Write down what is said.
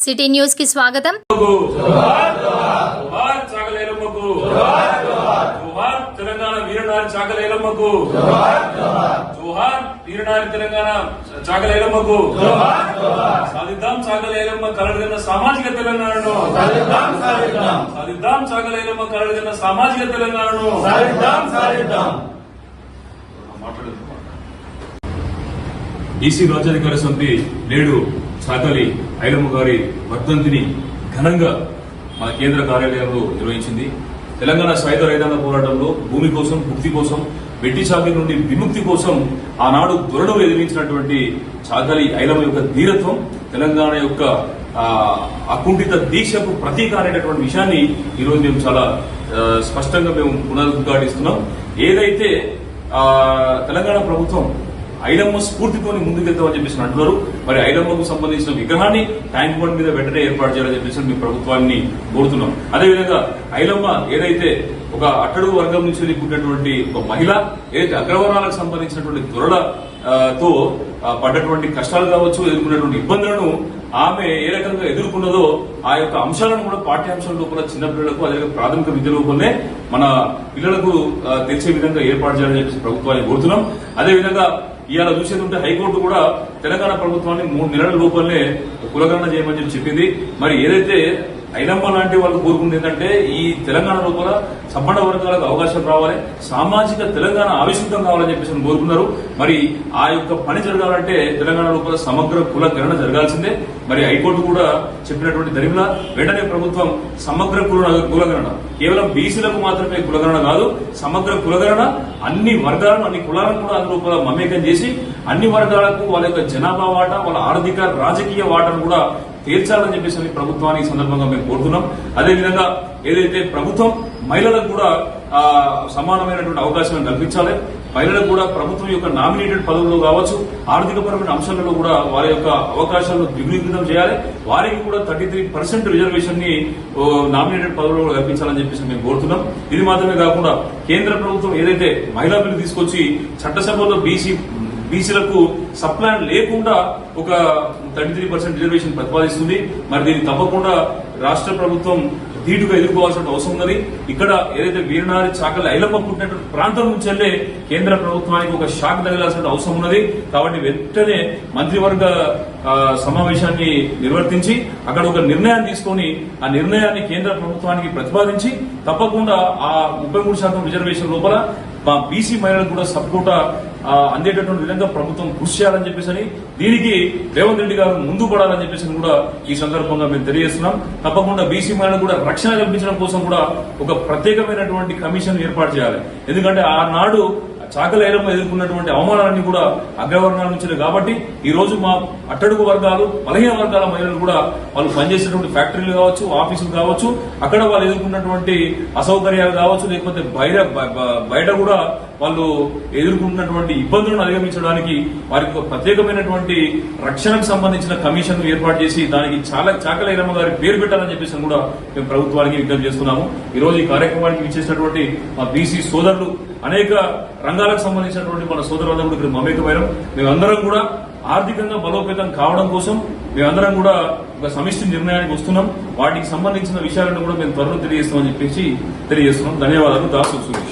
City న్యూస్కి స్వాగతం. జోహార్ చాకలేలమ్మకు తెలంగాణ వీరనారి చాకలేలమ్మకు జోహార్ వీరనారి తెలంగాణ చాకలేలమ్మకు సాధిద్దాం చాకలేలమ్మ కలడుగన్న సామాజిక తెలంగాణను సాధిద్దాం చాకలేలమ్మ కలడుగన్న సామాజిక తెలంగాణను మాట్లాడదు ఈసీ రాజ్యాధికార సమితి నేడు చాకలి ఐలమ్మ గారి వర్ధంతిని ఘనంగా మన కేంద్ర కార్యాలయంలో నిర్వహించింది. తెలంగాణ సాయుధ రైతాంగ పోరాటంలో భూమి కోసం ముక్తి కోసం వెట్టి చాకలి నుండి విముక్తి కోసం ఆనాడు దురడు ఎదిరించినటువంటి చాకలి ఐలమ్మ యొక్క ధీరత్వం తెలంగాణ యొక్క అకుంఠిత దీక్షకు ప్రతీక అనేటటువంటి విషయాన్ని ఈరోజు మేము చాలా స్పష్టంగా మేము పునరుద్ఘాటిస్తున్నాం. ఏదైతే తెలంగాణ ప్రభుత్వం ఐలమ్మ స్ఫూర్తితోని ముందుకెళ్తామని చెప్పేసి అంటున్నారు. మరి ఐలమ్మకు సంబంధించిన విగ్రహాన్ని ట్యాంక్ బండ్ మీద వెంటనే ఏర్పాటు చేయాలని చెప్పేసి మీ ప్రభుత్వాన్ని కోరుతున్నాం. అదేవిధంగా ఐలమ్మ ఏదైతే ఒక అట్టడుగు వర్గం నుంచి వెళ్ళి పుట్టినటువంటి ఒక మహిళ ఏదైతే అగ్రవర్ణాలకు సంబంధించినటువంటి దొరల తో పడ్డటువంటి కష్టాలు కావచ్చు ఎదుర్కొన్నటువంటి ఇబ్బందులను ఆమె ఏ రకంగా ఎదుర్కొన్నదో ఆ యొక్క అంశాలను కూడా పాఠ్యాంశాల లోపల చిన్నపిల్లలకు అదే ప్రాథమిక విద్య లోపలనే మన పిల్లలకు తెలిసే విధంగా ఏర్పాటు చేయాలని చెప్పేసి ప్రభుత్వాన్ని కోరుతున్నాం. అదేవిధంగా ఇవాళ చూసేది ఉంటే హైకోర్టు కూడా తెలంగాణ ప్రభుత్వాన్ని మూడు నెలల రూపంలో కులగణన చేయమని చెప్పి చెప్పింది. మరి ఏదైతే ఐలమ్మ లాంటి వాళ్ళు కోరుకుంది ఏంటంటే ఈ తెలంగాణ లోపల సమాన వర్గాలకు అవకాశం రావాలి సామాజిక తెలంగాణ ఆవిష్కృతం కావాలని చెప్పేసి అని కోరుకున్నారు. మరి ఆ యొక్క పని జరగాలంటే తెలంగాణ లోపల సమగ్ర కుల గణన జరగాల్సిందే. మరి హైకోర్టు కూడా చెప్పినటువంటి దరిమిలా వెంటనే ప్రభుత్వం సమగ్ర కుల కులగణన కేవలం బీసీలకు మాత్రమే కులగణన కాదు సమగ్ర కులగణన అన్ని వర్గాలను అన్ని కులాలను కూడా అందులో లోపల మమేకం చేసి అన్ని వర్గాలకు వాళ్ళ యొక్క జనాభా వాటా వాళ్ళ ఆర్థిక రాజకీయ వాటాను కూడా తీర్చాలని చెప్పేసి ప్రభుత్వాన్ని ప్రభుత్వానికి ఈ సందర్భంగా మేము కోరుతున్నాం. అదేవిధంగా ఏదైతే ప్రభుత్వం మహిళలకు కూడా సమానమైనటువంటి అవకాశాలను కల్పించాలి మహిళలకు కూడా ప్రభుత్వం యొక్క నామినేటెడ్ పదవుల్లో కావచ్చు ఆర్థికపరమైన అంశాలలో కూడా వారి యొక్క అవకాశాలను ద్విగుణీకృతం చేయాలి. వారికి కూడా థర్టీ త్రీ పర్సెంట్ రిజర్వేషన్ని ఓ, నామినేటెడ్ పదవుల్లో కల్పించాలని చెప్పేసి మేము కోరుతున్నాం. ఇది మాత్రమే కాకుండా కేంద్ర ప్రభుత్వం ఏదైతే మహిళా బిల్లు తీసుకొచ్చి చట్టసభలో బీసీ బీసీలకు సప్లాన్ లేకుండా ఒక థర్టీ త్రీ పర్సెంట్ రిజర్వేషన్ ప్రతిపాదిస్తుంది. మరి దీన్ని తప్పకుండా రాష్ట్ర ప్రభుత్వం ధీటుగా ఎదుర్కోవాల్సిన అవసరం ఉన్నది. ఇక్కడ ఏదైతే వీరనారి చాకలి ఐలమ్మ పుట్టినటువంటి ప్రాంతం నుంచి వెళ్ళే కేంద్ర ప్రభుత్వానికి ఒక షాక్ తగిలాల్సిన అవసరం ఉన్నది. కాబట్టి వెంటనే మంత్రివర్గ ఆ, సమావేశాన్ని నిర్వర్తించి అక్కడ ఒక నిర్ణయాన్ని తీసుకొని ఆ నిర్ణయాన్ని కేంద్ర ప్రభుత్వానికి ప్రతిపాదించి తప్పకుండా ఆ ముప్పై మూడు శాతం రిజర్వేషన్ లోపల మా బీసీ మహిళలకు కూడా సపోర్ట్ అందేటటువంటి విధంగా ప్రభుత్వం కృషి చేయాలని చెప్పేసి దీనికి రేవంత్ రెడ్డి గారు ముందు పడాలని చెప్పేసి కూడా ఈ సందర్భంగా మేము తెలియజేస్తున్నాం. తప్పకుండా బీసీ మహిళలకు కూడా రక్షణ కల్పించడం కోసం కూడా ఒక ప్రత్యేకమైనటువంటి కమిషన్ ఏర్పాటు చేయాలి. ఎందుకంటే ఆనాడు చాకల ఎదుర్కొన్నటువంటి అవమానాలన్నీ కూడా అగ్రవర్ణాల నుంచి కాబట్టి ఈ రోజు మా అట్టడుగు వర్గాలు బలహీన వర్గాల మహిళలు కూడా వాళ్ళు పనిచేసినటువంటి ఫ్యాక్టరీలు కావచ్చు ఆఫీసులు కావచ్చు అక్కడ వాళ్ళు ఎదుర్కొన్నటువంటి అసౌకర్యాలు కావచ్చు లేకపోతే బయట బ- బయట కూడా వాళ్ళు ఎదుర్కొంటున్నటువంటి ఇబ్బందులను అధిగమించడానికి వారికి ఒక ప్రత్యేకమైనటువంటి రక్షణకు సంబంధించిన కమిషన్ ఏర్పాటు చేసి దానికి చాలా చాకలైరమ్మ గారి పేరు పెట్టాలని చెప్పేసి కూడా మేము ప్రభుత్వానికి విజ్ఞప్తి చేస్తున్నాము. ఈ రోజు ఈ కార్యక్రమానికి ఇచ్చేసినటువంటి మా బీసీ సోదరులు అనేక రంగాలకు సంబంధించినటువంటి మన సోదరులందరూ కూడా ఇక్కడ మమేకమైన మేమందరం కూడా ఆర్థికంగా బలోపేతం కావడం కోసం మేమందరం కూడా ఒక సమిష్టి నిర్ణయానికి వస్తున్నాం. వాటికి సంబంధించిన విషయాలను కూడా మేము త్వరలో తెలియజేస్తామని చెప్పేసి తెలియజేస్తున్నాం. ధన్యవాదాలు. దాసు సురేష్.